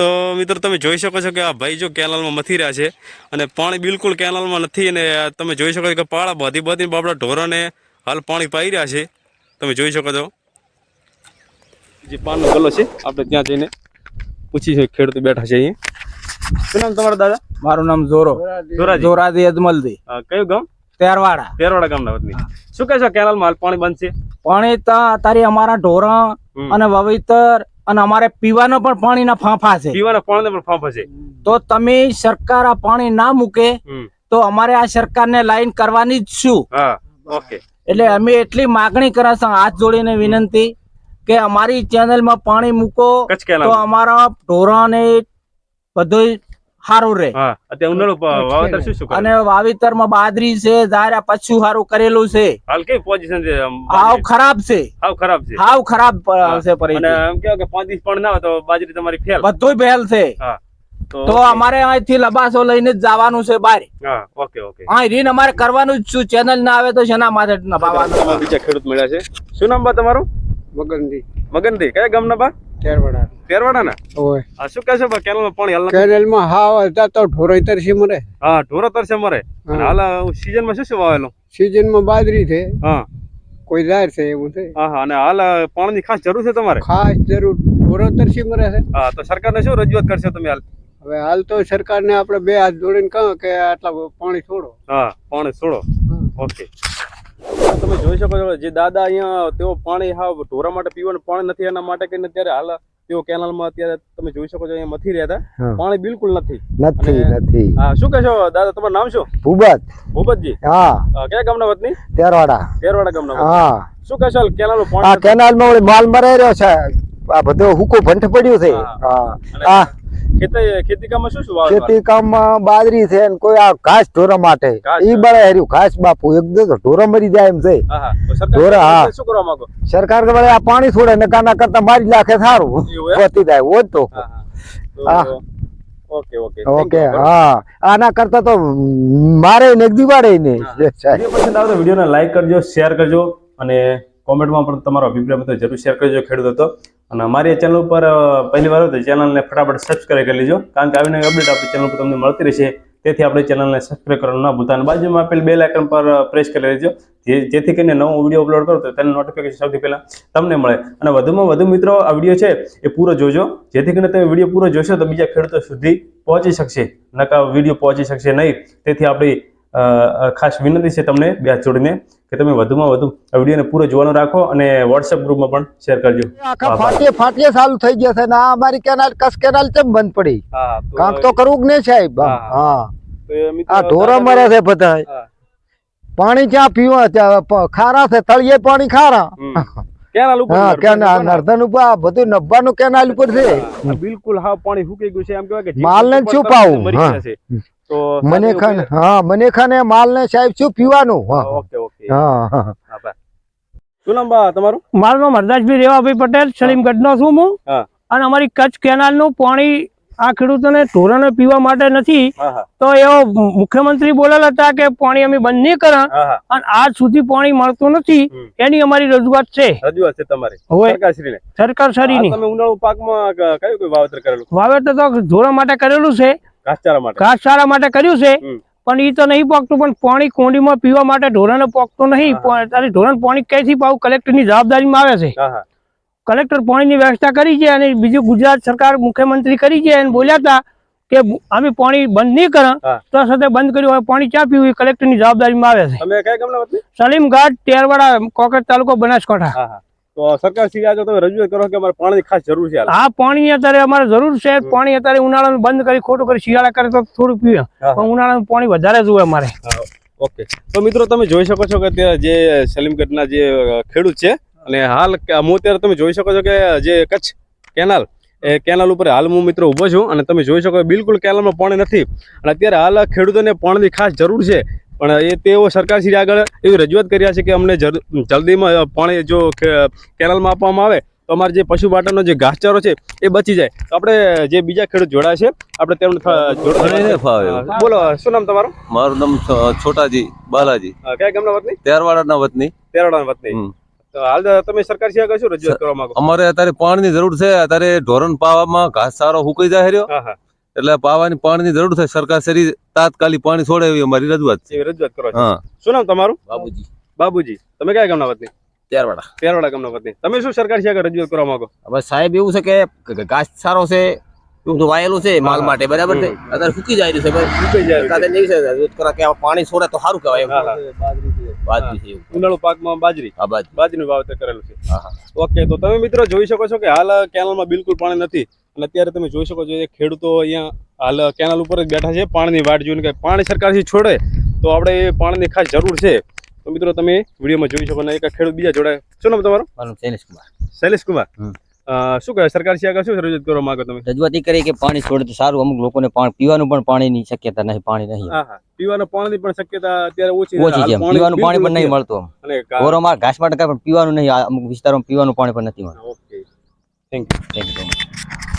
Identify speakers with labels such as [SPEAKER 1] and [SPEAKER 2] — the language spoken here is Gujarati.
[SPEAKER 1] તો મિત્રો તમે જોઈ શકો છો કે આ ભાઈ જો કેનાલમાં મથી રહ્યા છે અને પાણી બિલકુલ કેનાલમાં નથી અને તમે જોઈ શકો છો કે પાળા બધી બધી બાપડા ઢોરોને હાલ પાણી પાઈ રહ્યા છે. તમે જોઈ શકો છો. જે પાનનો ગલ્લો છે આપણે ત્યાં જઈને પૂછી છે ખેડૂતો બેઠા છે અહીંયા શું નામ તમારા દાદા?
[SPEAKER 2] મારું નામ જોરો.
[SPEAKER 1] જોરાજી. અજમલજી. કયું ગામ?
[SPEAKER 2] તેરવાડા.
[SPEAKER 1] તેરવાડા ગામના વતની. શું કહેશો કેનાલમાં હાલ પાણી બંધ છે?
[SPEAKER 2] પાણી તો તારી અમારા ઢોરણ અને વાવેતર અને અમારે પીવાનો પણ પાણીના ફાંફા છે.
[SPEAKER 1] પીવાના પાણીને પણ ફાંફા છે.
[SPEAKER 2] તો તમે સરકાર આ પાણી ના મૂકે તો અમારે આ સરકારને લાઈન કરવાની જ શું?
[SPEAKER 1] ઓકે.
[SPEAKER 2] એટલે અમે એટલી માગણી કરે છે હાથ જોડીને વિનંતી કે અમારી ચેનલમાં પાણી મૂકો તો અમારા ઢોરણ બધું સારું રહે
[SPEAKER 1] હા અત્યારે ઉનાળુ વાવેતર શું શું કરે?
[SPEAKER 2] અને વાવેતરમાં બાજરી છે ધારા પછું સારું કરેલું છે.
[SPEAKER 1] હાલ કઈ પોઝિશન છે
[SPEAKER 2] હાવ ખરાબ છે.
[SPEAKER 1] હાવ ખરાબ છે.
[SPEAKER 2] હાવ ખરાબ છે
[SPEAKER 1] હા. અને એમ કેવો કે પાંચ દિવસ પણ ના હોય તો બાજરી તમારી ફેલ.
[SPEAKER 2] બધું ફેલ છે. તો અમારે અહીંથી લબાસો લઈને જ જવાનું છે બહાર.
[SPEAKER 1] Okay okay.
[SPEAKER 2] હા રીન અમારે કરવાનું જ શું ચેનલ ના આવે તો શેના માથે નભાવવાનું?
[SPEAKER 1] બીજા ખેડૂત મળ્યા છે. શું નામ બા તમારું?
[SPEAKER 3] મગનજી.
[SPEAKER 1] મગનજી. કયા ગામના બા?
[SPEAKER 3] કેરવાડા
[SPEAKER 1] તેરવાડા ને
[SPEAKER 3] ઓય.
[SPEAKER 1] આ શું કહે છે બા કેનાલમાં પાણી હાલ
[SPEAKER 3] હાવ હતા તો ઢોરાઈ તરસી મરે.
[SPEAKER 1] હા ઢોરો તરસે મરે. અને હાલ સીઝનમાં શું શું વાવેલું?
[SPEAKER 3] સિઝનમાં બાજરી છે.
[SPEAKER 1] હા.
[SPEAKER 3] કોઈ જાહેર છે એવું છે.
[SPEAKER 1] હા હા અને હાલ પાણીની ખાસ જરૂર છે તમારે?
[SPEAKER 3] ખાસ જરૂર ઢોરો તરસી મરે છે.
[SPEAKER 1] હા તો સરકારને શું રજૂઆત કરશો તમે હાલ?
[SPEAKER 3] હવે હાલ તો સરકારને આપણે બે હાથ જોડીને કહો કે આટલા પાણી છોડો.
[SPEAKER 1] હા પાણી છોડો. ઓકે. તમે જોઈ શકો છો જે દાદા અહીંયા તેઓ પાણી હા ઢોરા માટે પીવાનું પાણી નથી એના માટે કરીને અત્યારે હાલ તેઓ કેનાલમાં અત્યારે તમે જોઈ શકો છો અહીંયા મથી રહ્યા હતા. પાણી બિલકુલ નથી.
[SPEAKER 4] નથી નથી.
[SPEAKER 1] હા શું કહેશો દાદા તમારું નામ શું?
[SPEAKER 4] ભૂબત
[SPEAKER 1] ભૂપતજી.
[SPEAKER 4] હા.
[SPEAKER 1] કયા ગામના વતની?
[SPEAKER 4] તેરવાડા.
[SPEAKER 1] તેરવાડા ગામના
[SPEAKER 4] હા.
[SPEAKER 1] શું કહેશો
[SPEAKER 4] કેનાલ
[SPEAKER 1] પાણી
[SPEAKER 4] કેનાલમાં ઓલી માલ મરાઈ રહ્યો છે. આ બધો હુકો ભંઠ પડ્યું છે.
[SPEAKER 1] હા.
[SPEAKER 4] હા
[SPEAKER 1] ખેતી ખેતી કામમાં શું શું વાવે
[SPEAKER 4] ખેતી કામમાં બાજરી છે ને કોઈ આ ઘાસ ઢોરા માટે. ઈ બળે હર્યું. ઘાસ બાપુ એકદમ ઢોરા મરી જાય એમ છે.
[SPEAKER 1] હા હા. તો સરકાર
[SPEAKER 4] ઢોરા, હા.
[SPEAKER 1] શું કરવા માંગો?
[SPEAKER 4] સરકાર કે આ પાણી છોડે ને કાના કરતા મારી લાખે સારું. પતી જાય ઓજ તો.
[SPEAKER 1] હા હા. તો
[SPEAKER 4] હા.
[SPEAKER 1] ઓકે.
[SPEAKER 4] હા. આના કરતા તો મારે ને દિવાળે ને.
[SPEAKER 1] પસંદ આવે તો વિડીયોને લાઈક કરજો શેર કરજો અને કોમેન્ટમાં પણ તમારો અભિપ્રાય બધો જરૂર શેર કરજો ખેડૂતો તો. અને અમારી ચેનલ ઉપર પહેલી વાર તો ચેનલને ફટાફટ સબસ્ક્રાઈબ કરી લેજો. કારણ કે આવીને અપડેટ આપણી ચેનલ પર તમને મળતી રહેશે. તેથી આપણે ચેનલને સબસ્ક્રાઈબ કરવાનું ના ભૂલતા. અને બાજુમાં આપેલ બે લાઇકન પર પ્રેસ કરી લેજો. જેથી કરીને નવો વીડિયો અપલોડ કરો તો તેનું નોટિફિકેશન સૌથી પહેલાં તમને મળે. અને વધુમાં વધુ મિત્રો, આ વીડિયો છે એ પૂરો જોજો. જેથી કરીને તમે વીડિયો પૂરો જોશો તો બીજા ખેડૂતો સુધી પહોંચી શકશે. નકા વીડિયો પહોંચી શકશે નહીં. તેથી આપણી ખાસ વિનંતી છે તમને બે હાથ જોડીને કે તમે વધુમાં વધુ આ વિડીયોને પૂરો જોવાનું રાખો અને વોટ્સએપ ગ્રુપમાં પણ શેર કરજો.
[SPEAKER 4] આખા ફાટીએ ફાટીએ ચાલુ થઈ ગયા છે ને આ અમારી કેનાલ કસ કેનાલ કેમ બંધ પડી? કાંક તો કરવું જ નહીં સાહેબ
[SPEAKER 1] હા.
[SPEAKER 4] આ ઢોરા મરે છે બધા પાણી ક્યાં પીવા? ત્યાં ખારા છે તળિયે પાણી ખારા.
[SPEAKER 1] કેનાલ ઉપર
[SPEAKER 4] હા કેનાલ નર્ધન ઉપર બધું નબ્બાનું કેનાલ ઉપર છે.
[SPEAKER 1] બિલકુલ હા પાણી સુકાઈ ગયું છે. એમ કહેવાય કે જીવ
[SPEAKER 4] માલને
[SPEAKER 1] ઉપર તો
[SPEAKER 4] મને ખાન હા મને ખાને માલ ને સાહેબ શું પીવાનું? હા.
[SPEAKER 1] Okay okay.
[SPEAKER 4] હા
[SPEAKER 1] શું નામ બા તમારું?
[SPEAKER 5] મારું નામ હરદાસભાઈ રેવાભાઈ પટેલ સલીમગઢનો છું હું. અને અમારી કચ્છ કેનાલનું પાણી આ ખેડૂતોને ધોરણે પીવા માટે નથી. તો એવો મુખ્યમંત્રી બોલેલા હતા કે પાણી અમે બંધ નહીં કરા. અને આજ સુધી પાણી મળતું નથી. એની અમારી રજૂઆત છે.
[SPEAKER 1] રજૂઆત છે તમારી. સરકારશ્રીને.
[SPEAKER 5] સરકાર
[SPEAKER 1] આ
[SPEAKER 5] સરીની
[SPEAKER 1] તમે ઉનાળુ પાકમાં કયું કયું વાવેતર કરેલું?
[SPEAKER 5] વાવેતર તો ધોરણ માટે કરેલું છે.
[SPEAKER 1] ઘાસચારા માટે?
[SPEAKER 5] ઘાસચારા માટે કર્યું છે પણ એ તો નહીં પોકતું પણ પાણી કોંડીમાં પીવા માટે ઢોરાને પોકતું નહીં
[SPEAKER 1] હા.
[SPEAKER 5] તારી ઢોરાને પાણી ક્યાંથી પાવું? કલેક્ટરની જવાબદારીમાં આવે છે. કલેક્ટર પાણીની વ્યવસ્થા કરી છે અને બીજું ગુજરાત સરકાર મુખ્યમંત્રી કરી છે અને બોલ્યા હતા કે અમે પાણી બંધ નહીં કરે તો સાથે બંધ કર્યું હવે પાણી ક્યાં પીવું એ કલેક્ટરની જવાબદારીમાં આવે છે. સલીમઘાટ તેરવાડા કોકર તાલુકો બનાસકાંઠા.
[SPEAKER 1] તો સરકાર શ્રી તમે રજૂઆત કરો કે અમારે પાણીની ખાસ જરૂર છે
[SPEAKER 5] હા પાણી અત્યારે અમારે જરૂર છે. પાણી અત્યારે ઉનાળાનું બંધ કરી ખોટું કરી શિયાળા કરે તો થોડું
[SPEAKER 1] પીએ.
[SPEAKER 5] પણ ઉનાળાનું પાણી વધારે જોવે અમારે.
[SPEAKER 1] ઓકે. તો મિત્રો તમે જોઈ શકો છો કે જે સલીમગઢના જે ખેડૂત છે અને હાલ હું અત્યારે તમે જોઈ શકો છો કે જે કચ્છ કેનાલ એ કેનાલ ઉપર હાલ હું મિત્રો ઊભો છું અને તમે જોઈ શકો બિલકુલ કેનાલમાં પાણી નથી. અને અત્યારે હાલ ખેડૂતોને પાણીની ખાસ જરૂર છે. પણ એ તેઓ સરકારશ્રી આગળ એવી રજૂઆત કરી રહ્યા છે કે અમને જલ્દીમાં પાણી જો કેનાલમાં આપવામાં આવે તો અમારે જે પશુ પાટણનો જે ઘાસચારો છે એ બચી જાય. તો આપણે જે બીજા ખેડૂત જોડાય છે આપણે તેમને. બોલો શું નામ તમારું?
[SPEAKER 6] મારું નામ છોટાજી બાલાજી.
[SPEAKER 1] કયા ગામના વતની?
[SPEAKER 6] તેરવાડાના વતની.
[SPEAKER 1] તેરવાડાના વતની. હાલ તમે સરકાર સિવાય શું રજૂઆત કરવા માંગો
[SPEAKER 6] અમારે અત્યારે પાણીની જરૂર છે. અત્યારે ઢોરણ પાવામાં ઘાસ સારો સુકાઈ જાય રહ્યો. એટલે પાવાની પાણીની જરૂર થાય. સરકાર શરી તાત્કાલિક પાણી છોડે એવી અમારી રજૂઆત છે.
[SPEAKER 1] રજૂઆત કરો
[SPEAKER 6] હા.
[SPEAKER 1] શું નામ તમારું?
[SPEAKER 7] બાબુજી.
[SPEAKER 1] બાબુજી. તમે કયા ગામના વતની?
[SPEAKER 7] ત્યારવાડા.
[SPEAKER 1] તેરવાડા ગામના વતની. તમે શું સરકાર છે રજૂઆત કરવા માંગો?
[SPEAKER 7] હવે સાહેબ એવું છે કે ઘાસ સારો છે એવું બધું વાયેલું છે માલ માટે બરાબર છે? અત્યારે સુકી જાય રહ્યું છે ભાઈ.
[SPEAKER 1] સુકાઈ જાય
[SPEAKER 7] નહીં છે. રજૂઆત કરો કે પાણી છોડે તો સારું કહેવાય. બાજરી છે
[SPEAKER 1] ઉનાળુ પાકમાં બાજરી.
[SPEAKER 7] આ બાજરી.
[SPEAKER 1] બાજરીનું વાવેતર કરેલું છે.
[SPEAKER 7] હા, હા.
[SPEAKER 1] ઓકે તો તમે મિત્રો જોઈ શકો છો કે હાલ કેનાલમાં બિલકુલ પાણી નથી. અને અત્યારે તમે જોઈ શકો છો કે ખેડૂતો અહીંયા હાલ કેનાલ ઉપર જ બેઠા છે પાણીની વાટ જોઈને કે પાણી સરકારથી છોડે તો આપણે એ પાણીની ખાસ જરૂર છે. તો મિત્રો તમે વિડીયોમાં જોઈ શકો ને એક ખેડૂત બીજા જોડે શું નામ તમારું?
[SPEAKER 7] મારું શૈલેષ કુમાર.
[SPEAKER 1] શૈલેષ કુમાર. શું કહે સરકાર સિવાય આગળ શું રજૂઆત કરવા માંગો તમે?
[SPEAKER 7] રજૂઆત કરી કે પાણી છોડે તો સારું. અમુક લોકોને પાણી પીવાનું પણ પાણીની શક્યતા નહીં પાણી નહીં.
[SPEAKER 1] પીવાનું પાણી પાણીની પણ શક્યતા અત્યારે ઓછી છે.
[SPEAKER 7] ઓછી છે. પીવાનું પાણી પણ નહીં મળતું
[SPEAKER 1] કા-
[SPEAKER 7] ઘાસ માટે પણ પીવાનું નહીં અમુક વિસ્તારોમાં પીવાનું પાણી પણ નથી મળતું.
[SPEAKER 1] Okay. Thank you
[SPEAKER 7] thank much.